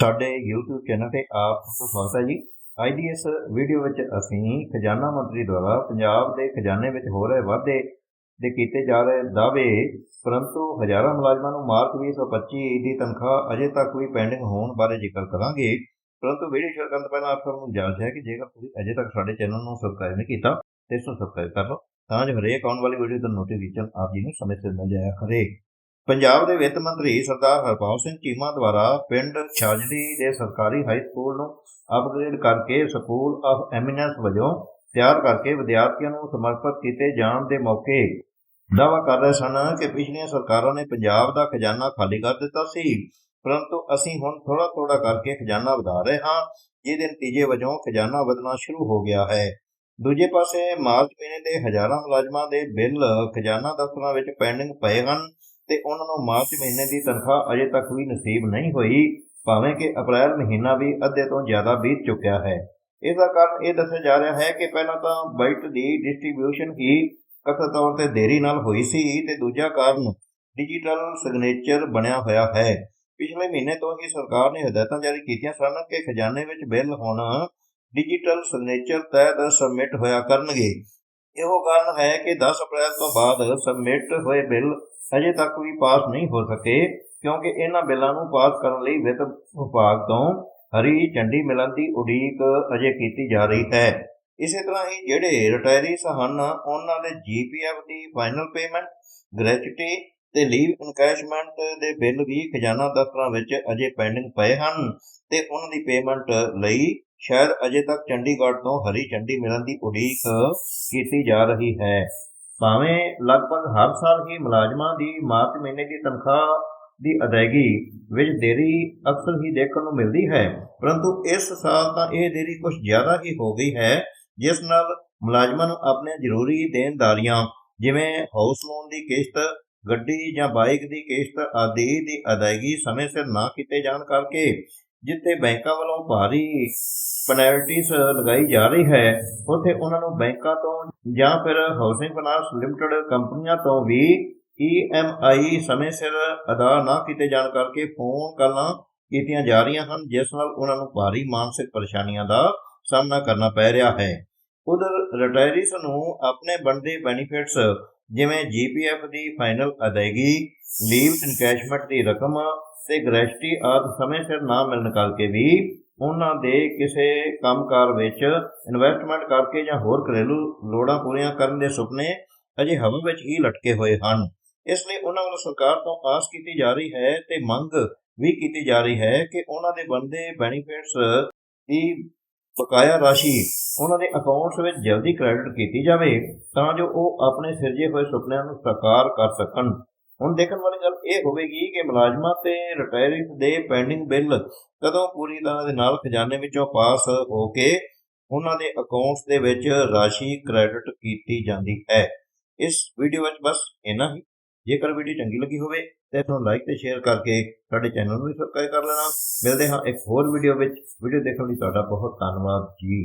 ਸਾਡੇ YouTube channel ਤੇ ਆਪ ਦਾ ਸਵਾਗਤ ਹੈ ਜੀ। ਅੱਜ ਦੀ ਇਸ ਵੀਡੀਓ ਵਿੱਚ ਅਸੀਂ ਖਜ਼ਾਨਾ ਮੰਤਰੀ ਦੁਆਰਾ ਪੰਜਾਬ ਦੇ ਖਜ਼ਾਨੇ ਵਿੱਚ ਹੋ ਰਹੇ ਵਾਧੇ ਦੇ ਕੀਤੇ ਜਾ ਰਹੇ ਦਾਅਵੇ, ਪਰੰਤੂ ਹਜ਼ਾਰਾਂ ਮੁਲਾਜ਼ਮਾਂ ਨੂੰ ਮਾਰਚ 2025 ਦੀ ਤਨਖਾਹ ਅਜੇ ਤੱਕ ਵੀ ਪੈਂਡਿੰਗ ਹੋਣ ਬਾਰੇ ਜ਼ਿਕਰ ਕਰਾਂਗੇ। ਪਰੰਤੂ ਵੀਡੀਓ ਸ਼ੁਰੂ ਕਰਨ ਤੋਂ ਪਹਿਲਾਂ ਆਪ ਸਭ ਨੂੰ ਜਾਣਦਾ ਹੈ ਕਿ ਜੇਕਰ ਤੁਸੀਂ ਅਜੇ ਤੱਕ ਸਾਡੇ ਚੈਨਲ ਨੂੰ ਸਬਸਕ੍ਰਾਈਬ ਨਹੀਂ ਕੀਤਾ, ਤੇ ਇਸ ਨੂੰ ਸਬਸਕ੍ਰਾਈਬ ਕਰ ਲਓ, ਤਾਂ ਜੋ ਹਰੇਕ ਆਉਣ ਵਾਲੀ ਵੀਡੀਓ ਦਾ ਨੋਟੀਫਿਕੇਸ਼ਨ ਆਪ ਜੀ ਨੂੰ ਸਮੇਂ ਸਿਰ ਮਿਲ ਜਾਇਆ ਹਰੇਕ ਪੰਜਾਬ ਦੇ ਵਿੱਤ ਮੰਤਰੀ ਸਰਦਾਰ ਹਰਪਾਲ ਸਿੰਘ ਚੀਮਾ ਦੁਆਰਾ ਪਿੰਡ ਛਾਜਲੀ ਦੇ ਸਰਕਾਰੀ ਹਾਈ ਸਕੂਲ ਨੂੰ ਅਪਗ੍ਰੇਡ ਕਰਕੇ ਸਕੂਲ ਆਫ ਐਮੀਨੈਂਸ ਵਜੋਂ ਤਿਆਰ ਕਰਕੇ ਵਿਦਿਆਰਥੀਆਂ ਨੂੰ ਸਮਰਪਿਤ ਕੀਤੇ ਜਾਣ ਦੇ ਮੌਕੇ ਦਾਅਵਾ ਕਰ ਰਹੇ ਸਨ ਕਿ ਪਿਛਲੀਆਂ ਸਰਕਾਰਾਂ ਨੇ ਪੰਜਾਬ ਦਾ ਖਜ਼ਾਨਾ ਖਾਲੀ ਕਰ ਦਿੱਤਾ ਸੀ। ਪਰੰਤੂ ਅਸੀਂ ਹੁਣ ਥੋੜਾ ਥੋੜਾ ਕਰਕੇ ਖਜ਼ਾਨਾ ਵਧਾ ਰਹੇ ਹਾਂ, ਜਿਹਦੇ ਨਤੀਜੇ ਵਜੋਂ ਖਜ਼ਾਨਾ ਵਧਣਾ ਸ਼ੁਰੂ ਹੋ ਗਿਆ ਹੈ। ਦੂਜੇ ਪਾਸੇ ਮਾਰਚ ਮਹੀਨੇ ਦੇ ਹਜ਼ਾਰਾਂ ਮੁਲਾਜ਼ਮਾਂ ਦੇ ਬਿੱਲ ਖਜ਼ਾਨਾ ਦਫ਼ਤਰਾਂ ਵਿੱਚ ਪੈਂਡਿੰਗ ਪਏ ਹਨ। ਤੇ ਉਹਨਾਂ ਨੂੰ ਮਾਰਚ ਮਹੀਨੇ ਦੀ ਤਨਖਾਹ ਅਜੇ ਤੱਕ ਵੀ ਨਸੀਬ ਨਹੀਂ ਹੋਈ, ਭਾਵੇਂ ਕਿ ਅਪ੍ਰੈਲ ਮਹੀਨਾ ਵੀ ਅੱਧੇ ਤੋਂ ਜ਼ਿਆਦਾ ਬੀਤ ਚੁੱਕਿਆ ਹੈ। ਇਸ ਦਾ ਕਾਰਨ ਇਹ ਦੱਸਿਆ ਜਾ ਰਿਹਾ ਹੈ ਕਿ ਪਹਿਲਾਂ ਤਾਂ ਬਜਟ ਦੀ ਡਿਸਟ੍ਰੀਬਿਊਸ਼ਨ ਹੀ ਕਥਿਤ ਤੌਰ ਤੇ ਦੇਰੀ ਨਾਲ ਹੋਈ ਸੀ ਤੇ ਦੂਜਾ ਕਾਰਨ ਡਿਜੀਟਲ ਸਿਗਨੇਚਰ ਬਣਿਆ ਹੋਇਆ ਹੈ। ਪਿਛਲੇ ਮਹੀਨੇ ਤੋਂ ਹੀ ਸਰਕਾਰ ਨੇ ਹਦਾਇਤਾਂ ਜਾਰੀ ਕੀਤੀਆਂ ਸਨ ਕਿ ਖਜ਼ਾਨੇ ਵਿੱਚ ਬਿੱਲ ਹੁਣ ਡਿਜੀਟਲ ਸਿਗਨੇਚਰ ਤਹਿਤ ਸਬਮਿਟ ਹੋਇਆ ਕਰਨਗੇ। ਇਹੋ ਕਾਰਨ ਹੈ ਕਿ 10 ਅਪ੍ਰੈਲ ਤੋਂ ਬਾਅਦ ਸਬਮਿਟ ਹੋਏ ਬਿੱਲ ਅਜੇ ਤੱਕ ਵੀ ਪਾਸ ਨਹੀਂ ਹੋ ਸਕੇ, ਕਿਉਂਕਿ ਇਹਨਾਂ ਬਿੱਲਾਂ ਨੂੰ ਪਾਸ ਕਰਨ ਲਈ ਵਿੱਤ ਵਿਭਾਗ ਤੋਂ ਹਰੀ ਝੰਡੀ ਮਿਲਣ ਦੀ ਉਡੀਕ ਅਜੇ ਕੀਤੀ ਜਾ ਰਹੀ ਹੈ। ਇਸੇ ਤਰ੍ਹਾਂ ਹੀ ਜਿਹੜੇ ਰਿਟਾਇਰੀਸ ਹਨ, ਉਹਨਾਂ ਦੇ ਜੀਪੀਐਫ ਦੀ ਫਾਈਨਲ ਪੇਮੈਂਟ ਗ੍ਰੈਚੁਇਟੀ ਤੇ ਲੀਵ ਇਨਕੈਸ਼ਮੈਂਟ ਦੇ ਬਿੱਲ ਵੀ ਖਜ਼ਾਨਾ ਦਫ਼ਤਰਾਂ ਵਿੱਚ ਅਜੇ ਪੈਂਡਿੰਗ ਪਏ ਹਨ ਤੇ ਉਹਨਾਂ ਦੀ ਪੇਮੈਂਟ ਲਈ ਸ਼ਾਇਦ ਅਜੇ ਤੱਕ ਚੰਡੀਗੜ੍ਹ ਤੋਂ ਹਰੀ ਝੰਡੀ ਮਿਲਣ ਦੀ ਉਡੀਕ ਕੀਤੀ ਜਾ ਰਹੀ ਹੈ। ਭਾਵੇਂ ਲਗਭਗ ਹਰ ਸਾਲ ਹੀ ਮੁਲਾਜ਼ਮਾਂ ਦੀ ਮਾਰਚ ਮਹੀਨੇ ਦੀ ਤਨਖਾਹ ਦੀ ਅਦਾਇਗੀ ਵਿੱਚ ਦੇਰੀ ਅਕਸਰ ਹੀ ਦੇਖਣ ਨੂੰ ਮਿਲਦੀ ਹੈ, ਪਰੰਤੂ ਇਸ ਸਾਲ ਤਾਂ ਇਹ ਦੇਰੀ ਕੁਝ ਜ਼ਿਆਦਾ ਹੀ ਹੋ ਗਈ ਹੈ, ਜਿਸ ਨਾਲ ਮੁਲਾਜ਼ਮਾਂ ਨੂੰ ਆਪਣੇ ਜ਼ਰੂਰੀ ਦੇਣਦਾਰੀਆਂ ਜਿਵੇਂ ਹਾਊਸ ਲੋਨ ਦੀ ਕਿਸ਼ਤ, ਗੱਡੀ ਜਾਂ ਬਾਈਕ ਦੀ ਕਿਸ਼ਤ ਆਦਿ ਦੀ ਅਦਾਇਗੀ ਸਮੇਂ ਸਿਰ ਨਾ ਕੀਤੇ ਜਾਣ ਕਰਕੇ ਜਿੱਥੇ ਬੈਂਕਾਂ ਵੱਲੋਂ ਭਾਰੀ ਪੈਨਲਟੀਜ਼ ਲਗਾਈ ਜਾ ਰਹੀ ਹੈ, ਉੱਥੇ ਉਹਨਾਂ ਨੂੰ ਬੈਂਕਾਂ ਤੋਂ ਜਾਂ ਫਿਰ ਹਾਊਸਿੰਗ ਫਾਈਨਾਂਸ ਲਿਮਟਿਡ ਕੰਪਨੀਆਂ ਤੋਂ ਵੀ ਈਐਮਆਈ ਸਮੇਂ ਸਿਰ ਅਦਾ ਨਾ ਕੀਤੇ ਜਾਣ ਕਰਕੇ ਫੋਨ ਕਾਲਾਂ ਕੀਤੀਆਂ ਜਾ ਰਹੀਆਂ ਹਨ, ਜਿਸ ਨਾਲ ਉਹਨਾਂ ਨੂੰ ਭਾਰੀ ਮਾਨਸਿਕ ਪਰੇਸ਼ਾਨੀਆਂ ਦਾ ਸਾਹਮਣਾ ਕਰਨਾ ਪੈ ਰਿਹਾ ਹੈ। ਉਧਰ ਰਿਟਾਇਰੀਸ ਨੂੰ ਆਪਣੇ ਬਣਦੇ ਬੈਨੀਫਿਟਸ ਜਿਵੇਂ ਜੀਪੀਐਫ ਦੀ ਫਾਈਨਲ ਅਦਾਇਗੀ ਲੀਵ ਇਨਕੈਸ਼ਮੈਂਟ ਦੀ ਰਕਮ ਤੇ ਗ੍ਰੈਚੁਇਟੀ ਆਦਿ ਸਮੇਂ ਸਿਰ ਨਾ ਮਿਲਣ ਕਰਕੇ ਵੀ ਉਹਨਾਂ ਦੇ ਕਿਸੇ ਕੰਮਕਾਰ ਵਿੱਚ ਇਨਵੈਸਟਮੈਂਟ ਕਰਕੇ ਜਾਂ ਹੋਰ ਘਰੇਲੂ ਲੋੜਾਂ ਪੂਰੀਆਂ ਕਰਨ ਦੇ ਸੁਪਨੇ ਅਜੇ ਹਵਾ ਵਿੱਚ ਹੀ ਲਟਕੇ ਹੋਏ ਹਨ। ਇਸ ਲਈ ਉਹਨਾਂ ਵੱਲੋਂ ਸਰਕਾਰ ਤੋਂ ਆਸ ਕੀਤੀ ਜਾ ਰਹੀ ਹੈ ਤੇ ਮੰਗ ਵੀ ਕੀਤੀ ਜਾ ਰਹੀ ਹੈ ਕਿ ਉਹਨਾਂ ਦੇ ਬਣਦੇ ਬੈਨੀਫਿਟਸ ਦੀ ਬਕਾਇਆ ਰਾਸ਼ੀ ਉਹਨਾਂ ਦੇ ਅਕਾਊਂਟਸ ਵਿੱਚ ਜਲਦੀ ਕ੍ਰੈਡਿਟ ਕੀਤੀ ਜਾਵੇ ਤਾਂ ਜੋ ਉਹ ਆਪਣੇ ਸਿਰਜੇ ਹੋਏ ਸੁਪਨਿਆਂ ਨੂੰ ਸਾਕਾਰ ਕਰ ਸਕਣ। ਹੁਣ ਦੇਖਣ ਵਾਲੀ ਗੱਲ ਇਹ ਹੋਵੇਗੀ ਕਿ ਮੁਲਾਜ਼ਮਾਂ ਤੇ ਰਿਟਾਇਰਿੰਗ ਦੇ ਪੈਂਡਿੰਗ ਬਿੱਲ ਕਦੋਂ ਪੂਰੀ ਤਰ੍ਹਾਂ ਦੇ ਨਾਲ ਖਜ਼ਾਨੇ ਵਿੱਚੋਂ ਪਾਸ ਹੋ ਕੇ ਉਹਨਾਂ ਦੇ ਅਕਾਊਂਟਸ ਦੇ ਵਿੱਚ ਰਾਸ਼ੀ ਕ੍ਰੈਡਿਟ ਕੀਤੀ ਜਾਂਦੀ ਹੈ। ਇਸ ਵੀਡੀਓ ਵਿੱਚ ਬਸ ਇੰਨਾ ਹੀ। ਜੇਕਰ ਵੀਡੀਓ ਚੰਗੀ ਲੱਗੀ ਹੋਵੇ ਤਾਂ ਇਸ ਨੂੰ ਲਾਈਕ ਤੇ ਸ਼ੇਅਰ ਕਰਕੇ ਸਾਡੇ ਚੈਨਲ ਨੂੰ ਵੀ ਸਬਸਕ੍ਰਾਈਬ ਕਰ ਲੈਣਾ। ਮਿਲਦੇ ਹਾਂ ਇੱਕ ਹੋਰ ਵੀਡੀਓ ਵਿੱਚ। ਵੀਡੀਓ ਦੇਖਣ ਲਈ ਤੁਹਾਡਾ ਬਹੁਤ ਧੰਨਵਾਦ ਜੀ।